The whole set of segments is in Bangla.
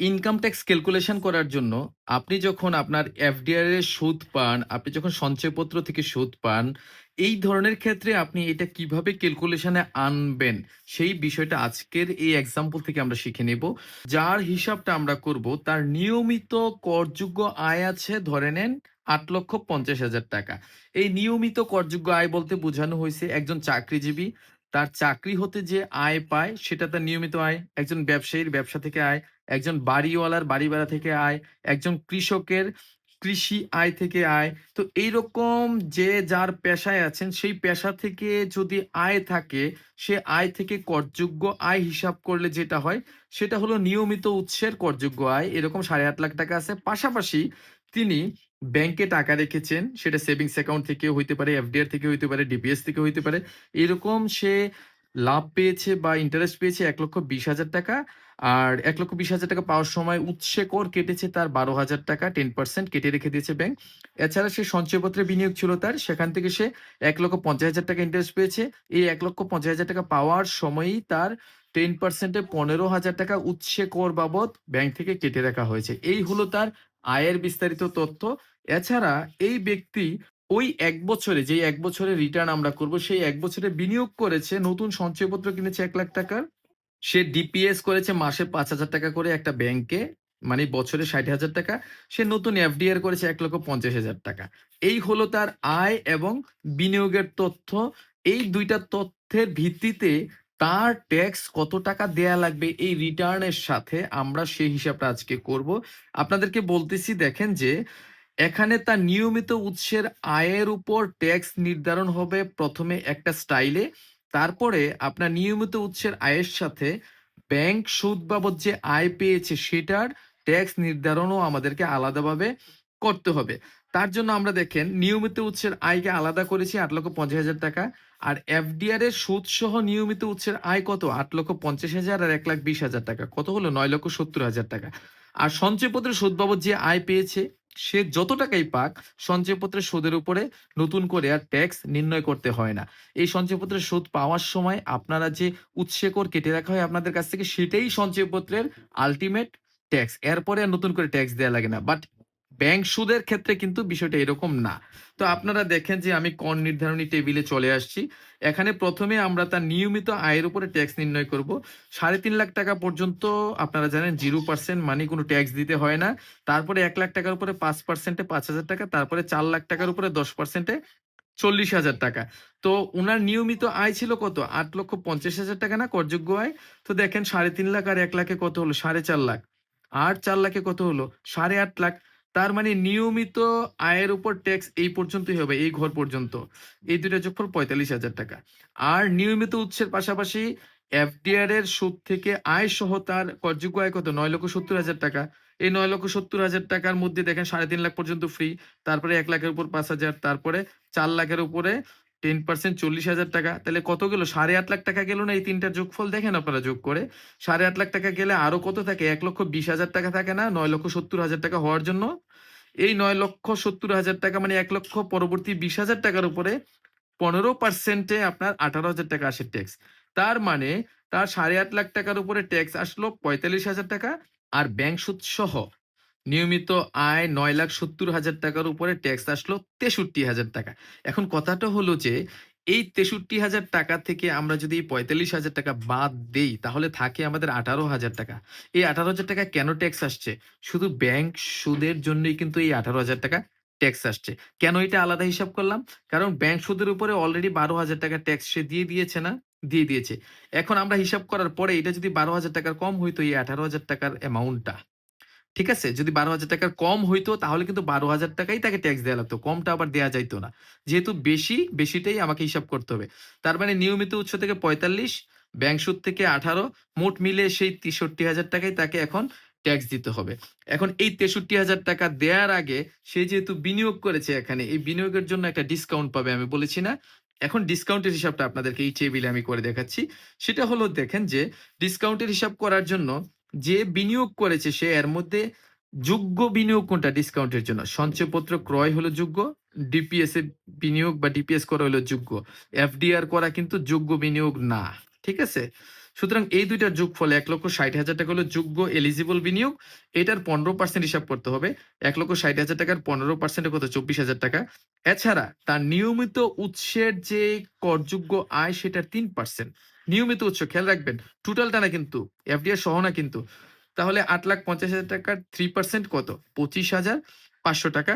ইনকাম ট্যাক্স ক্যালকুলেশন করার জন্য আপনি যখন আপনার এফডিআর এর সুদ পান, আপনি যখন সঞ্চয়পত্র থেকে সুদ পান, এই ধরনের ক্ষেত্রে আপনি এটা কীভাবে ক্যালকুলেশনে আনবেন, সেই বিষয়টা আজকের এই এক্সাম্পল থেকে আমরা শিখে নেব। যার হিসাবটা আমরা করব তার নিয়মিত করযোগ্য আয় আছে ধরে নেন আট লক্ষ পঞ্চাশ হাজার টাকা। এই নিয়মিত করযোগ্য আয় বলতে বোঝানো হয়েছে একজন চাকরিজীবী তার চাকরি হতে যে আয় পায় সেটা তার নিয়মিত আয়। একজন ব্যবসায়ীর ব্যবসা থেকে আয়। একজন বাড়িওয়ালার বাড়ি ভাড়া থেকে আয়, একজন কৃষকের কৃষি আয় থেকে আয়। তো এইরকম যে যার পেশায় আছেন সেই পেশা থেকে যদি আয় থাকে, সে আয় থেকে করযোগ্য আয় হিসাব করলে যেটা হয় সেটা হলো নিয়মিত উৎসের করযোগ্য আয়। এরকম ৳8.5 টাকা আছে। পাশাপাশি তিনি ব্যাংকে টাকা রেখেছেন, সেটা সেভিংস অ্যাকাউন্ট থেকেও হইতে পারে, এফডিআর থেকে হইতে পারে, ডিপিএস থেকে হইতে পারে। এরকম সে লাভ পেয়েছে বা ইন্টারেস্ট পেয়েছে ৳১,২০,০০০ টাকা। আর ৳১,২০,০০০ টাকা পাওয়ার সময় উৎসে কর কেটেছে তার বারো হাজার টাকা 10% কেটে রেখে দিয়েছে ব্যাংক। এছাড়া সে সঞ্চয়পত্রে বিনিয়োগ ছিল তার, সেখান থেকে সে ৳১,৫০,০০০ টাকা ইন্টারেস্ট পেয়েছে। এই ৳১,৫০,০০০ টাকা পাওয়ার সময়ই তার টেন পার্সেন্টে পনেরো হাজার টাকা উৎসে কর বাবদ ব্যাংক থেকে কেটে রাখা হয়েছে। এই হলো তার আয়ের বিস্তারিত তথ্য। এছাড়া এই ব্যক্তি ওই এক বছরে যেই এক বছরে রিটার্ন আমরা করব, সেই এক বছরে বিনিয়োগ করেছে, নতুন সঞ্চয়পত্র কিনেছে এক লাখ টাকার। সে ডিপিএস করেছে মাসে ৳৫,০০০ টাকা করে একটা ব্যাংকে, মানে বছরে ষাট হাজার টাকা। সে নতুন এফডিআর করেছে ৳১,৫০,০০০ টাকা। এই হলো তার আয় এবং বিনিয়োগের তথ্য। এই দুইটা তথ্যের ভিত্তিতে তার ট্যাক্স কত টাকা দেয়া লাগবে এই রিটার্নের সাথে আমরা সেই হিসাবটা আজকে করব। আপনাদেরকে বলতেছি দেখেন যে এখানে তার নিয়মিত উৎসের আয়ের উপর ট্যাক্স নির্ধারণ হবে প্রথমে একটা স্টাইলে। তারপরে আপনার নিয়মিত উৎসের আয়ের সাথে ব্যাংক সুদ বাবদ যে আয় পেয়েছে সেটার ট্যাক্স নির্ধারণও আমাদেরকে আলাদাভাবে করতে হবে। তার জন্য আমরা দেখেন নিয়মিত উৎসের আয়কে আলাদা করেছি ৳৮,৫০,০০০ টাকা। আর এফডিআর এর সুদসহ নিয়মিত উৎসের আয় কত? ৳৮,৫০,০০০ আর ৳১,২০,০০০ টাকা। কত হলো? ৳৯,৭০,০০০ টাকা। আর সঞ্চয়পত্রের সুদ বাবদ যে আয় পেয়েছে সে যত টাকাই পাক, সঞ্চয়পত্রের সুদের উপরে নতুন করে আর ট্যাক্স নির্ণয় করতে হয় না। এই সঞ্চয়পত্রের সুদ পাওয়ার সময় আপনারা যে উৎসেকর কেটে রাখা হয় আপনাদের কাছ থেকে সেটাই সঞ্চয়পত্রের আলটিমেট ট্যাক্স। এরপরে আর নতুন করে ট্যাক্স দেওয়া লাগে না। বাট ব্যাংক সুদের ক্ষেত্রে কিন্তু বিষয়টা এরকম না। তো আপনারা দেখেন যে আমি কর নির্ধারণী টেবিলে চলে আসছি। এখানে প্রথমে আমরা তার নিয়মিত আয়ের উপরে ট্যাক্স নির্ণয় করব। ৳৩.৫ টাকা পর্যন্ত আপনারা জানেন জিরো পার্সেন্ট মানে কোনো ট্যাক্স দিতে হয় না। তারপরে এক লাখ টাকার উপরে পাঁচ পার্সেন্টে পাঁচ হাজার টাকা, তারপরে চার লাখ টাকার উপরে দশ পার্সেন্টে চল্লিশ হাজার টাকা। তো ওনার নিয়মিত আয় ছিল কত? ৳৮,৫০,০০০ টাকা না করযোগ্য আয়? তো দেখেন ৩.৫ আর এক লাখে কত হলো? ৪,৫০,০০০ আর চার লাখে কত হলো? ৮,৫০,০০০ তার মানে নিয়মিত আয়ের উপর ট্যাক্স এই পর্যন্তই হবে, এই ঘর পর্যন্ত। এই দুইটা যোগফল পঁয়তাল্লিশ হাজার টাকা। আর নিয়মিত উৎসের পাশাপাশি এফডিআর এর সুদ থেকে আয় সহ তার করযোগ্য আয় কত? ৳৯,৭০,০০০ টাকা। এই ৳৯,৭০,০০০ টাকার মধ্যে দেখেন ৩.৫ পর্যন্ত ফ্রি। তারপরে এক লাখের উপর ৫,০০০ তারপরে চার লাখের উপরে 10% ৳৪০,০০০ টাকা। তাহলে কত গেল? সাড়ে আট লাখ টাকা গেল না এই ৩ টার যোগফল দেখেন আপনারা যোগ করে। সাড়ে আট লাখ টাকা গেলে আরও কত থাকে? ৳১,২০,০০০ টাকা থাকে না? ৳৯,৭০,০০০ টাকা হওয়ার জন্য? এই ৳৯,৭০,০০০ টাকা মানে এক লক্ষ পরবর্তী বিশ হাজার টাকার উপরে ১৫% এ আপনার ৳১৮,০০০ টাকা আসে ট্যাক্স। তার মানে তার সাড়ে আট লাখ টাকার উপরে ট্যাক্স আসলো ৳৪৫,০০০ টাকা। আর ব্যাংক সুদ সহ নিয়মিত আয় ৳৯,৭০,০০০ টাকার উপরে ট্যাক্স আসলো ৳৬৩,০০০ টাকা। এখন কথাটা হলো যে এই ৳৬৩,০০০ টাকা থেকে আমরা যদি পঁয়তাল্লিশ হাজার টাকা বাদ দেই তাহলে থাকে আমাদের ৳১৮,০০০ টাকা। এই ৳১৮,০০০ টাকা কেন ট্যাক্স আসছে? শুধু ব্যাংক সুদের জন্যই কিন্তু এই ৳১৮,০০০ টাকা ট্যাক্স আসছে। কেন এটা আলাদা হিসাব করলাম? কারণ ব্যাংক সুদের উপরে অলরেডি বারো হাজার টাকা ট্যাক্স সে দিয়ে দিয়েছে না? দিয়ে দিয়েছে। এখন আমরা হিসাব করার পরে এটা যদি বারো হাজার টাকার কম হইতো এই ৳১৮,০০০ টাকার অ্যামাউন্টটা। ঠিক আছে? যদি বারো হাজার টাকার কম হইতো তাহলে কিন্তু বারো হাজার টাকাই তাকে ট্যাক্স দেয়া লাগতো। কমটা আবার দেওয়া যাইতো না। যেহেতু বেশি, বেশিটাই আমাকে হিসাব করতে হবে। তার মানে নিয়মিত উৎস থেকে ৪৫, ব্যাংক সুদ থেকে ১৮, মোট মিলে সেই ৳৬৩,০০০ টাকাই তাকে এখন ট্যাক্স দিতে হবে। এখন এই ৳৬৩,০০০ টাকা দেয়ার আগে সে যেহেতু বিনিয়োগ করেছে এখানে, এই বিনিয়োগের জন্য একটা ডিসকাউন্ট পাবে আমি বলেছি না? এখন ডিসকাউন্টের হিসাবটা আপনাদেরকে এই টেবিলে আমি করে দেখাচ্ছি। সেটা হলো দেখেন যে ডিসকাউন্টের হিসাব করার জন্য যে বিনিয়োগ করেছে সে এর মধ্যে যোগ্য বিনিয়োগ কোনটা ডিসকাউন্টের জন্য? সঞ্চয়পত্র ক্রয় হলো যোগ্য, ডিপিএস এ বিনিয়োগ বা ডিপিএস করা হলো যোগ্য। এফডিআর করা কিন্তু যোগ্য বিনিয়োগ না। ঠিক আছে? সুতরাং এই দুইটার যোগ ফলে এক লক্ষ ষাট হাজার টাকা হলো যোগ্য এলিজিবল বিনিয়োগ এটার পনেরো পার্সেন্ট হিসাব করতে হবে এক লক্ষ ষাট হাজার টাকার পনেরো পার্সেন্টে কত চব্বিশ হাজার টাকা এছাড়া তার নিয়মিত উৎসের যে করযোগ্য আয় সেটার তিন পার্সেন্ট নিয়মিত উৎস, খেয়াল রাখবেন টোটালটা না কিন্তু এফডিআর সহ না কিন্তু। তাহলে আট লাখ পঞ্চাশ হাজার টাকার থ্রি পার্সেন্ট কত? পঁচিশ হাজার পাঁচশো টাকা।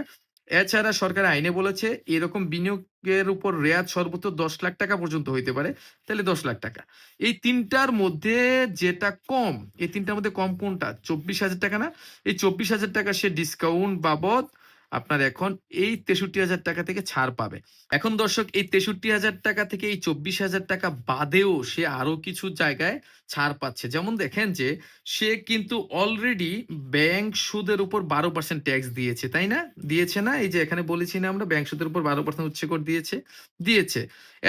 এছাড়া সরকার আইনে বলেছে, এরকম বিনিয়োগের উপর রেয়াত সর্বোচ্চ দশ লাখ টাকা পর্যন্ত হইতে পারে, তাহলে দশ লাখ টাকা। এই তিনটার মধ্যে যেটা কম, এই তিনটার মধ্যে কম কোনটা? চব্বিশ হাজার টাকা না? এই চব্বিশ হাজার টাকা সে ডিসকাউন্ট বাবদ আপনার এখন এই তেষট্টি হাজার টাকা থেকে ছাড় পাবে। এখন দর্শক, এই তেষট্টি হাজার টাকা থেকে এই চব্বিশ হাজার টাকা বাদেও সে আরও কিছু জায়গায় ছাড় পাচ্ছে। যেমন দেখেন যে, সে কিন্তু অলরেডি ব্যাংক সুদের উপর বারো পার্সেন্ট ট্যাক্স দিয়েছে, তাই না? দিয়েছে না? এই যে এখানে বলেছি না আমরা ব্যাংক সুদের উপর বারো পার্সেন্ট উচ্চ কর দিয়েছে দিয়েছে।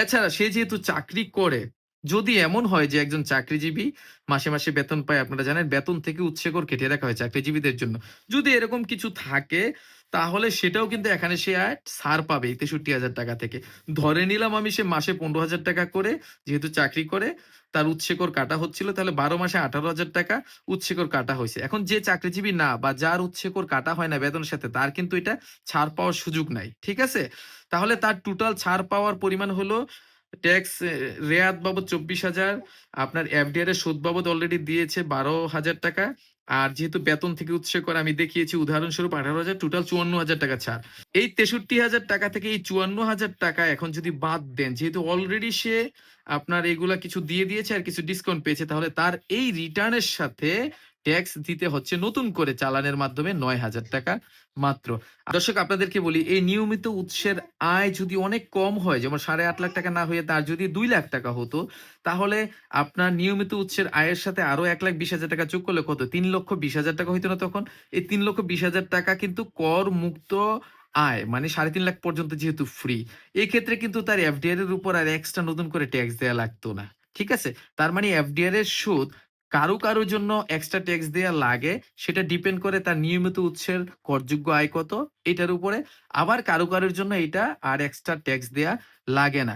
এছাড়া সে যেহেতু চাকরি করে, যদি এমন হয় যে একজন চাকরিজীবী মাসে মাসে বেতন পায়, আপনারা জানেন, বেতন থেকে উৎসকর কেটে রাখা হয় চাকরিজীবীদের জন্য। যদি এরকম কিছু থাকে তাহলে সেটাও কিন্তু এখানে সে আর ছাড় পাবে তেষট্টি হাজার টাকা থেকে। ধরে নিলাম আমি সে মাসে পনেরো হাজার টাকা করে যেহেতু চাকরি করে, তার উৎসকর কাটা হচ্ছিল, তাহলে বারো মাসে আঠারো হাজার টাকা উৎসকর কাটা হয়েছে। এখন যে চাকরিজীবী না বা যার উৎসকর কাটা হয় না বেতনের সাথে, তার কিন্তু এটা ছাড় পাওয়ার সুযোগ নাই, ঠিক আছে? তাহলে তার টোটাল ছাড় পাওয়ার পরিমাণ হলো ট্যাক্স রেয়াত বাবদ চব্বিশ হাজার, আপনার এফডিআর এর সুদ বাবদ অলরেডি দিয়েছে বারো হাজার টাকা আর যেহেতু বেতন থেকে উৎসে করে আমি দেখিয়েছি, উদাহরণস্বরূপ আঠারো হাজার টোটাল চুয়ান্ন হাজার টাকা ছাড়। এই তেষট্টি হাজার টাকা থেকে এই চুয়ান্ন হাজার টাকা এখন যদি বাদ দেন, যেহেতু অলরেডি সে আপনার এগুলা কিছু দিয়ে দিয়েছে আর কিছু ডিসকাউন্ট পেয়েছে, তাহলে তার এই রিটার্নের সাথে ট্যাক্স দিতে হচ্ছে নতুন করে চালানের মাধ্যমে নয় হাজার টাকা মাত্র। দর্শক, আপনাদেরকে বলি, এই নিয়মিত উৎসের আয় যদি অনেক কম হয়, যেমন সাড়ে আট লাখ টাকা না হয়ে তার যদি দুই লাখ টাকা হতো, তাহলে আপনার নিয়মিত উৎসের আয়ের সাথে আরও এক লাখ বিশ হাজার টাকা যোগ করলে কত? তিন লক্ষ বিশ হাজার টাকা হইতো না তখন? এই তিন লক্ষ বিশ হাজার টাকা কিন্তু কর মুক্ত আয় মানে সাড়ে তিন লাখ পর্যন্ত যেহেতু ফ্রি এই ক্ষেত্রে কিন্তু তার এফডিআর এর উপর আর এক্সট্রা নতুন করে ট্যাক্স দেওয়া লাগতো না। ঠিক আছে? তার মানে এফডিআর এর সুদ কারও কারও জন্য এক্সট্রা ট্যাক্স দেওয়া লাগে, সেটা ডিপেন্ড করে তার নিয়মিত উৎসের করযোগ্য আয় কত, এটার উপরে। আবার কারও কারোর জন্য এটা আর এক্সট্রা ট্যাক্স দেওয়া লাগে না।